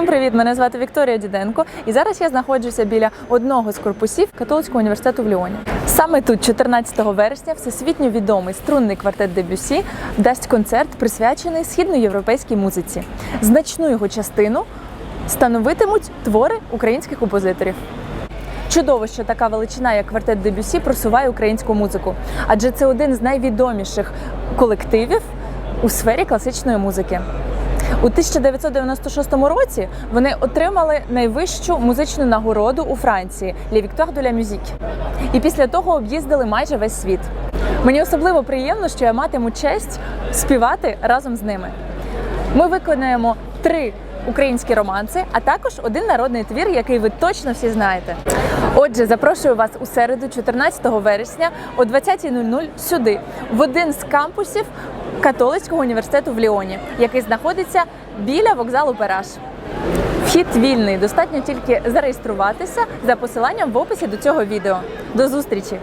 Всім привіт! Мене звати Вікторія Діденко, і зараз я знаходжуся біля одного з корпусів католицького університету в Ліоні. Саме тут, 14 вересня, всесвітньо відомий струнний квартет Дебюсі дасть концерт, присвячений східноєвропейській музиці. Значну його частину становитимуть твори українських композиторів. Чудово, що така величина, як квартет Дебюсі, просуває українську музику, адже це один з найвідоміших колективів у сфері класичної музики. У 1996 році вони отримали найвищу музичну нагороду у Франції «Les Victoires de la Musique». І після того об'їздили майже весь світ. Мені особливо приємно, що я матиму честь співати разом з ними. Ми виконаємо три українські романси, а також один народний твір, який ви точно всі знаєте. Отже, запрошую вас у середу, 14 вересня о 20.00 сюди, в один з кампусів католицького університету в Ліоні, який знаходиться біля вокзалу Пераш. Вхід вільний, достатньо тільки зареєструватися за посиланням в описі до цього відео. До зустрічі!